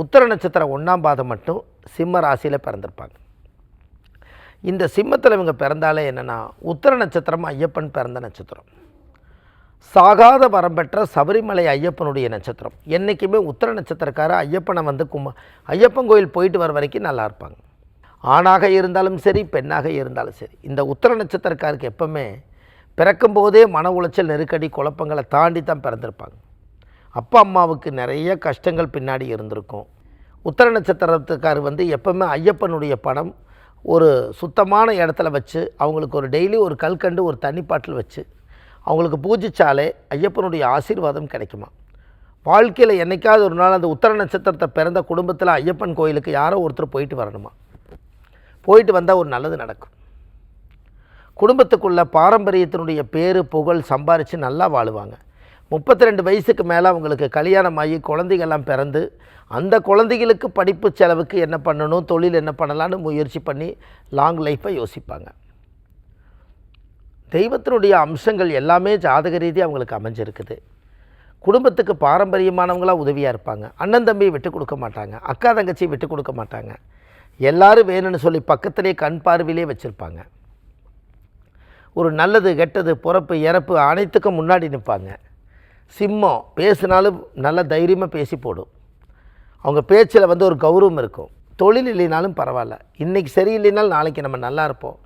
உத்தர நட்சத்திரம் ஒன்றாம் பாதம் மட்டும் சிம்ம ராசியில் பிறந்திருப்பாங்க. இந்த சிம்மத்தில் இவங்க பிறந்தாலே என்னென்னா உத்தர நட்சத்திரம் ஐயப்பன் பிறந்த நட்சத்திரம். சாகாத வரம் பெற்ற சபரிமலை ஐயப்பனுடைய நட்சத்திரம். என்றைக்குமே உத்தர நட்சத்திரக்கார ஐயப்பனை வந்து கும்ப ஐயப்பன் கோயில் போயிட்டு வர வரைக்கும் நல்லா இருப்பாங்க. ஆணாக இருந்தாலும் சரி பெண்ணாக இருந்தாலும் சரி. இந்த உத்தர நட்சத்திரக்காருக்கு எப்பவுமே பிறக்கும்போதே மன உளைச்சல் நெருக்கடி குழப்பங்களை தாண்டி தான் பிறந்திருப்பாங்க. அப்பா அம்மாவுக்கு நிறைய கஷ்டங்கள் பின்னாடி இருந்திருக்கும். உத்தர நட்சத்திரத்துக்கார் வந்து எப்பவுமே ஐயப்பனுடைய படம் ஒரு சுத்தமான இடத்துல வச்சு அவங்களுக்கு ஒரு டெய்லி ஒரு கல்கண்டு ஒரு தண்ணி பாட்டில் வச்சு அவங்களுக்கு பூஜிச்சாலே ஐயப்பனுடைய ஆசீர்வாதம் கிடைக்குமா? வாழ்க்கையில் என்னைக்காவது ஒரு நாள் அந்த உத்தர நட்சத்திரத்தை பிறந்த குடும்பத்தில் ஐயப்பன் கோயிலுக்கு யாரோ ஒருத்தர் போயிட்டு வரணுமா? போயிட்டு வந்தால் ஒரு நல்லது நடக்கும். குடும்பத்துக்குள்ளே பாரம்பரியத்தினுடைய பேர் புகழ் சம்பாரித்து நல்லா வாழுவாங்க. முப்பத்தி ரெண்டு வயசுக்கு மேலே அவங்களுக்கு கல்யாணம் ஆகி குழந்தைகள்லாம் பிறந்து அந்த குழந்தைகளுக்கு படிப்பு செலவுக்கு என்ன பண்ணணும் தொழில் என்ன பண்ணலான்னு முயற்சி பண்ணி லாங் லைஃப்பை யோசிப்பாங்க. தெய்வத்தினுடைய அம்சங்கள் எல்லாமே ஜாதக ரீதியாக அவங்களுக்கு அமைஞ்சிருக்குது. குடும்பத்துக்கு பாரம்பரியமானவங்களாக உதவியாக இருப்பாங்க. அண்ணன் தம்பி விட்டு கொடுக்க மாட்டாங்க. அக்கா தங்கச்சி விட்டு கொடுக்க மாட்டாங்க. எல்லாரும் வேணும்னு சொல்லி பக்கத்திலே கண் பார்வையிலே வச்சுருப்பாங்க. ஒரு நல்லது கெட்டது பிறப்பு இறப்பு அனைத்துக்கும் முன்னாடி நிற்பாங்க. சிம்மம் பேசினாலும் நல்ல தைரியமாக பேசி போடும். அவங்க பேச்சில் வந்து ஒரு கௌரவம் இருக்கும். தொழில் இல்லைனாலும் பரவாயில்ல. இன்றைக்கி சரியில்லைனாலும் நாளைக்கு நம்ம நல்லா இருப்போம்.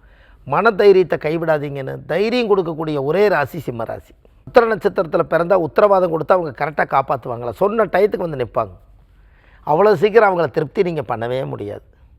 மன தைரியத்தை கைவிடாதீங்கன்னு தைரியம் கொடுக்கக்கூடிய ஒரே ராசி சிம்ம ராசி. உத்தர நட்சத்திரத்தில் பிறந்தால் உத்தரவாதம் கொடுத்தா அவங்க கரெக்டாக காப்பாற்றுவாங்களா சொன்ன டயத்துக்கு வந்து நிற்பாங்க அவ்வளோ சீக்கிரம் அவங்கள திருப்தி நீங்கள் பண்ணவே முடியாது.